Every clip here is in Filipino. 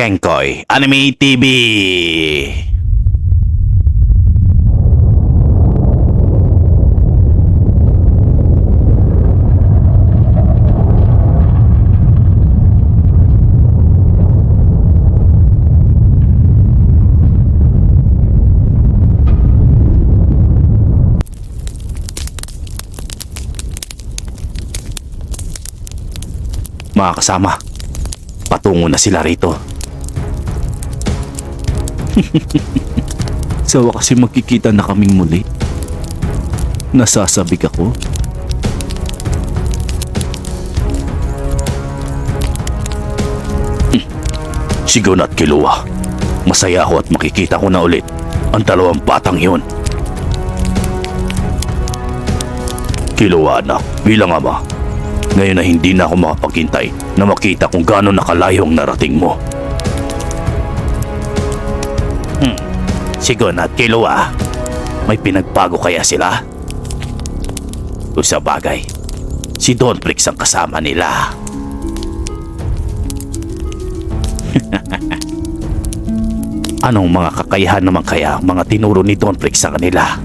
Kenkoy Anime TV. Mga kasama, patungo na sila rito. Sa wakas ay magkikita na kaming muli. Nasasabik ako. Sigaw na at kiluwa. Masaya ako at makikita ko na ulit ang dalawang batang yun. Kiluwa na bilang ama. Ngayon na hindi na ako makapaghintay na makita kung gaano nakalayo ang narating mo. Sigo na at kiluwa. May pinagbago kaya sila? O sa bagay, si Don Prix ang kasama nila. Anong mga kakayahan naman kaya ang mga tinuro ni Don Prix sa kanila?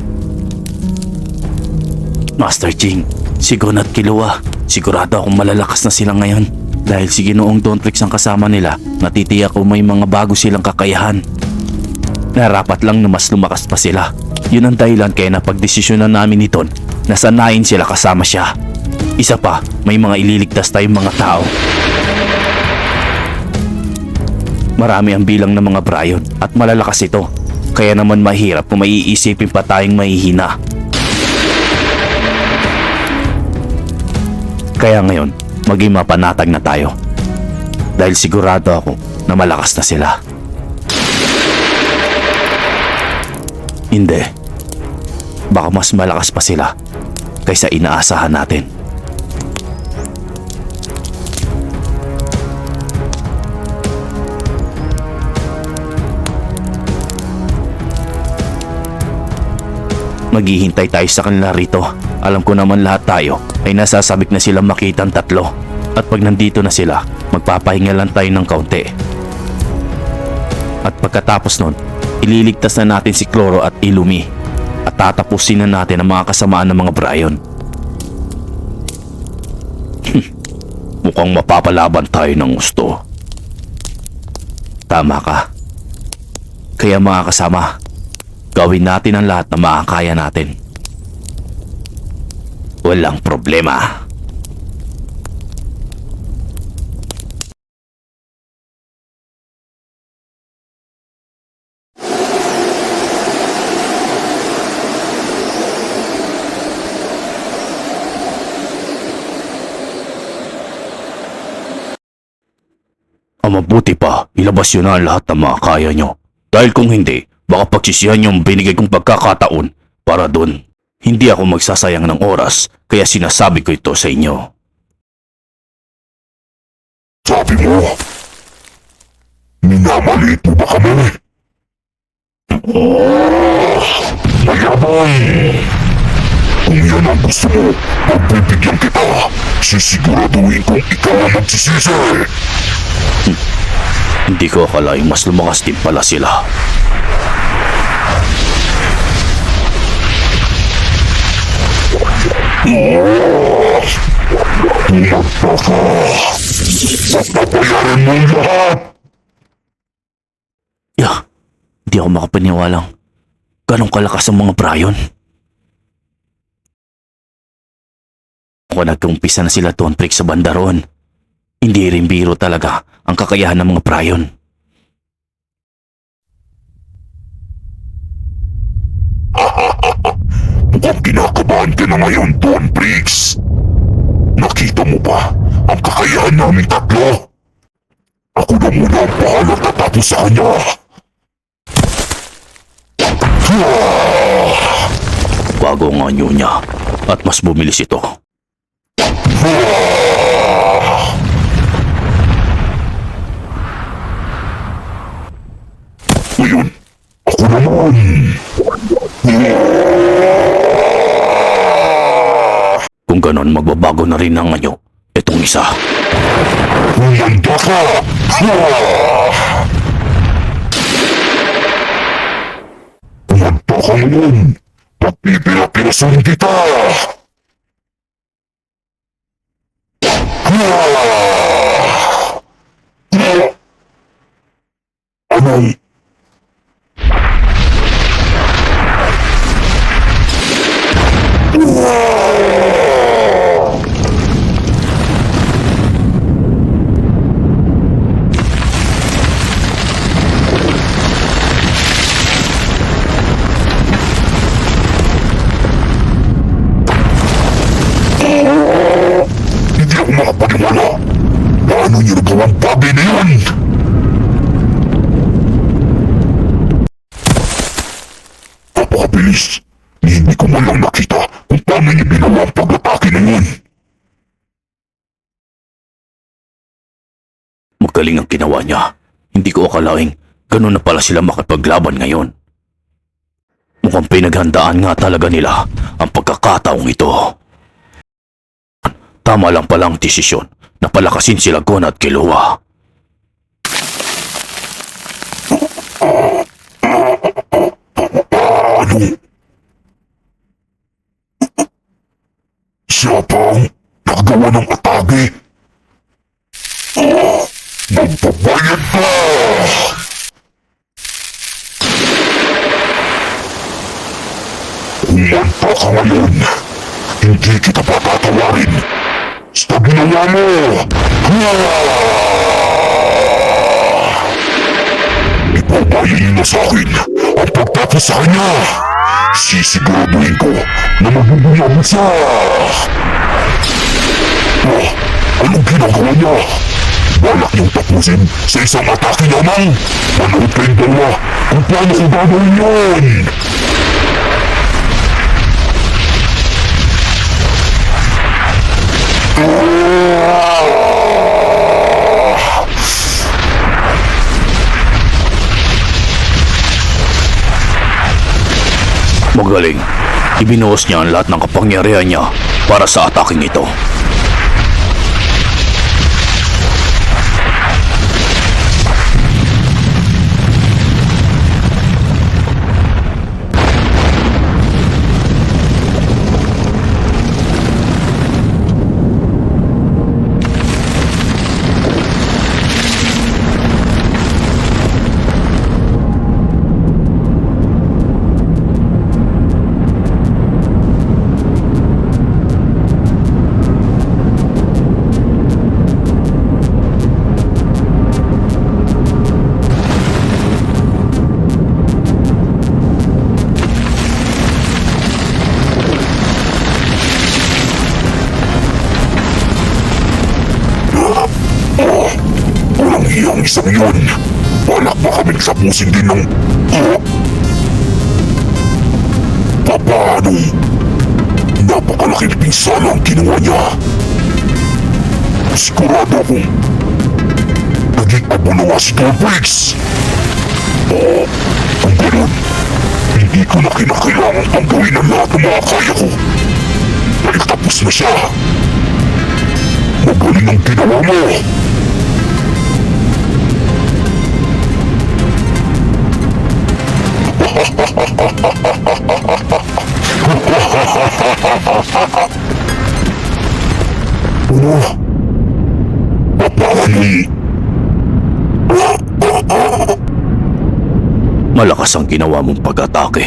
Master Jing, si Gon at Kilua, sigurado akong malalakas na sila ngayon. Dahil si Ginoong Don Prix ang kasama nila, natitiyak ko may mga bago silang kakayahan. Narapat lang na mas lumakas pa sila. Yun ang dahilan kaya napagdesisyonan namin ni Don na sanayin sila kasama siya. Isa pa, may mga ililigtas tayong mga tao. Marami ang bilang ng mga Brian at malalakas ito. Kaya naman mahirap kung maiisipin pa tayong mahihina. Kaya ngayon, maging mapanatag na tayo. Dahil sigurado ako na malakas na sila. Hindi. Baka mas malakas pa sila kaysa inaasahan natin. Maghihintay tayo sa kanila rito. Alam ko naman lahat tayo ay nasasabik na silang makita ang tatlo. At pag nandito na sila, magpapahinga lang tayo ng kaunti. At pagkatapos nun, ililigtas na natin si Cloro at Ilumi. At tatapusin na natin ang mga kasamaan ng mga Brian. Mukhang mapapalaban tayo ng gusto. Tama ka. Kaya mga kasama, Gawin natin ang lahat na makakaya natin. Walang problema. Ang mabuti pa, ilabas yun na ang lahat ng mga kaya nyo. Dahil kung hindi, baka pagsisihan yung binigay kong pagkakataon para doon. Hindi ako magsasayang ng oras, kaya sinasabi ko ito sa inyo. Sabi mo, minamaliit mo ba kami? Oh, mayabang! Kung yan ang gusto mo, pagbibigyan kita. Sisiguraduhin kong ikaw ang magsisisi. Hindi ko akalaing mas lumakas din pala sila. Tumagpa ka! At papayaran mo lahat! Yeah, hindi ako makapaniwalang ganong kalakas ang mga Brian. Kung nagkumpisa na sila Don Prick sa bandaron, hindi rin biro talaga ang kakayahan ng mga Brian. Mukhang kinakabahan ka na ngayon, Don Briggs. Nakita mo ba ang kakayahan namin tatlo? Ako na muna ang bahalang tatapos sa kanya. Bago ang anyo niya at mas bumilis ito. Ngayon, ako naman. Kung ganon magbabago na rin ang anyo, itong isa. Humanda ka! Ha! Humanda ka ngayon! Pagpipila-pilasan kita! Ha! Ha! Magaling ang ginawa niya. Hindi ko akalaing ganun na pala sila makipaglaban ngayon. Mukhang pinaghandaan nga talaga nila ang pagkakataong ito. Tama lang palang desisyon na palakasin sila Gon at Kilua. Ano? Siya pa ang nagawa ng atake? Ah! Magbabayad ka! Kumanta ka ngayon! Hindi kita patatawarin! Sa ginawa mo! Ah! Ipapayin mo sa akin ang pagtapos sa kanya. Sisiguraduhin ko na magbubuyaman siya. Oh, anong ginagawa niya? Balak niyong tapusin sa isang atake lamang. Manood kayong dalawa kung paano ko gagawin yun. Magaling. Ibinuhos niya ang lahat ng kapangyarihan niya para sa ataking ito. Tapusin din ng... Ah! Papaano? Napakalaking pinsala ang ginawa niya. Sigurado akong naging abulo nga si Dorbriggs. Oo, kung ganun, hindi ko na kinakailangan pang gawin ang lahat ng mga kaya ko. Dahil tapos na siya. Magaling ang ginawa mo. Papaano? Malakas ang ginawa mong pag-atake.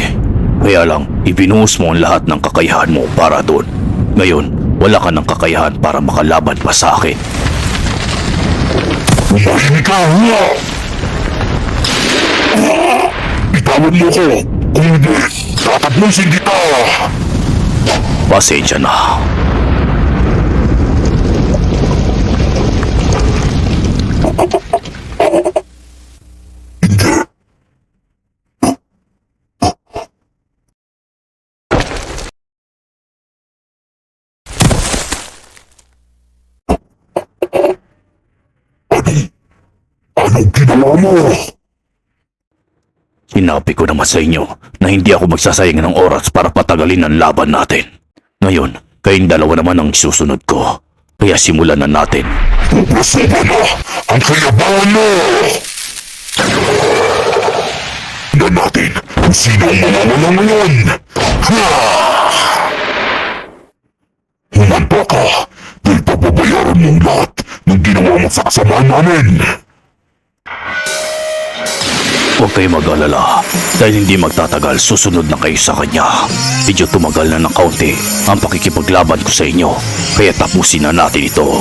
Kaya lang, ibinuhos mo ang lahat ng kakayahan mo para doon. Ngayon, wala ka ng kakayahan para makalaban pa sa akin. Umahimik ka! Bitawan mo ko! Kung hindi, tatapusin kita! Pasensya na. Ano? Anong ginawa mo? Sinabi ko naman sa inyo na hindi ako magsasayang ng oras para patagalin ang laban natin. Ngayon, kayong dalawa naman ang susunod ko. Kaya simulan na natin. Sobra-sobra na ang kayabangan mo! Tingnan natin kung sino ang mawawala ngayon! Ha! Humanda ka dahil papabayaran mo lahat ng ginawa mo sa kasamaan namin! Huwag kayo mag-alala dahil hindi magtatagal susunod na kayo sa kanya. Medyo tumagal na ng kaunti ang pakikipaglaban ko sa inyo kaya tapusin na natin ito.